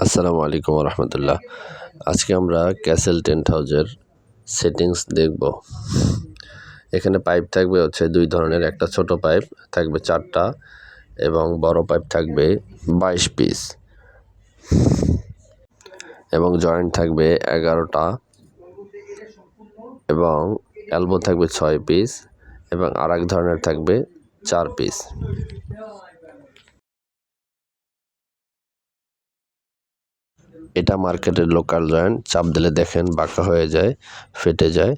আসসালামু আলাইকুম রহমতুল্লাহ আজকে আমরা ক্যাসেল টেন্ট হাউজের সেটিংস দেখব। এখানে পাইপ থাকবে হচ্ছে দুই ধরনের, একটা ছোট পাইপ থাকবে চারটা এবং বড় পাইপ থাকবে বাইশ পিস। এবং জয়েন্ট থাকবে এগারোটা এবং এলবো থাকবে ছয় পিস এবং আর এক ধরনের থাকবে চার পিস। এটা মার্কেটের লোকাল জয়েন্ট। চাপ দিলে দেখেন বাঁকা হয়ে যায়, ফেটে যায়।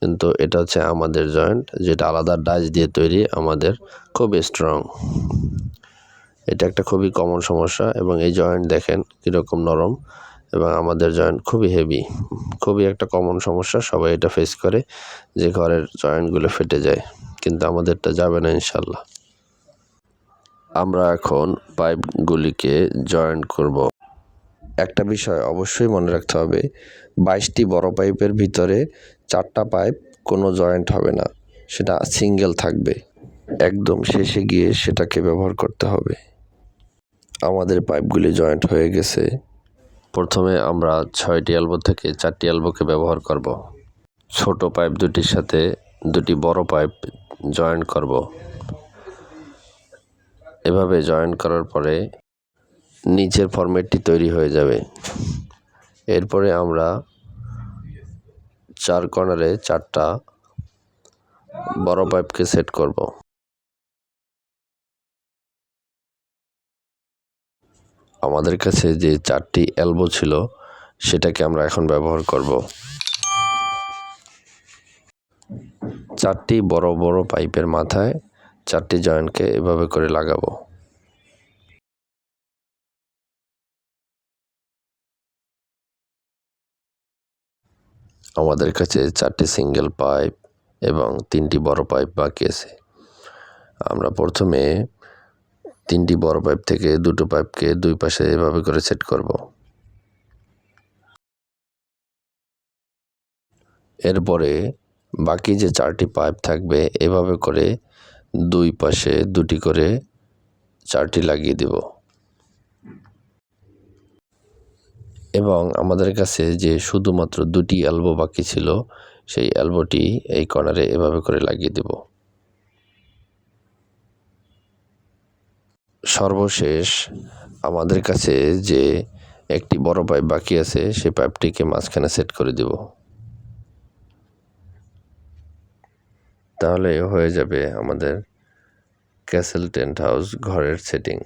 কিন্তু এটা হচ্ছে আমাদের জয়েন্ট, যেটা আলাদা ডাচ দিয়ে তৈরি, আমাদের খুবই স্ট্রং। এটা একটা খুবই কমন সমস্যা এবং এই জয়েন্ট দেখেন কীরকম নরম এবং আমাদের জয়েন্ট খুবই হেভি। খুবই একটা কমন সমস্যা, সবাই এটা ফেস করে যে ঘরের জয়েন্টগুলো ফেটে যায়, কিন্তু আমাদেরটা যাবে না ইনশাল্লাহ আমরা এখন পাইপগুলিকে জয়েন্ট করব। একটা বিষয় অবশ্যই মনে রাখতে হবে, বাইশটি বড় পাইপের ভিতরে চারটা পাইপ কোনো জয়েন্ট হবে না, সেটা সিঙ্গেল থাকবে। একদম শেষে গিয়ে সেটাকে ব্যবহার করতে হবে। আমাদের পাইপগুলি জয়েন্ট হয়ে গেছে। প্রথমে আমরা ছয়টি অ্যালবো থেকে চারটি অ্যালবোকে ব্যবহার করব। ছোট পাইপ দুটির সাথে দুটি বড় পাইপ জয়েন্ট করব। এভাবে জয়েন্ট করার পরে নিচের ফরম্যাটটি তৈরি হয়ে যাবে। এরপরে আমরা চার কর্নারে চারটা বড় পাইপকে সেট করব। আমাদের কাছে যে চারটি অ্যালবো ছিল, সেটাকে আমরা এখন ব্যবহার করব। চারটি বড় বড় পাইপের মাথায় চারটি জয়েন্টকে এভাবে করে লাগাবো। আমাদের কাছে চারটি সিঙ্গেল পাইপ এবং তিনটি বড় পাইপ বাকি আছে। আমরা প্রথমে তিনটি বড় পাইপ থেকে দুটো পাইপকে দুই পাশে এভাবে করে সেট করব। এরপরে বাকি যে চারটি পাইপ থাকবে, এভাবে করে দুই পাশে দুটি করে চারটি লাগিয়ে দেব। এবং আমাদের কাছে যে শুধুমাত্র দুটি অ্যালবো বাকি ছিল, সেই অ্যালবোটি এই কর্নারে এভাবে করে লাগিয়ে দেব। সর্বশেষ আমাদের কাছে যে একটি বড় পাইপ বাকি আছে, সেই পাইপটিকে মাঝখানে সেট করে দেব। তাহলে হয়ে যাবে আমাদের ক্যাসেল টেন্ট হাউস ঘরের সেটিং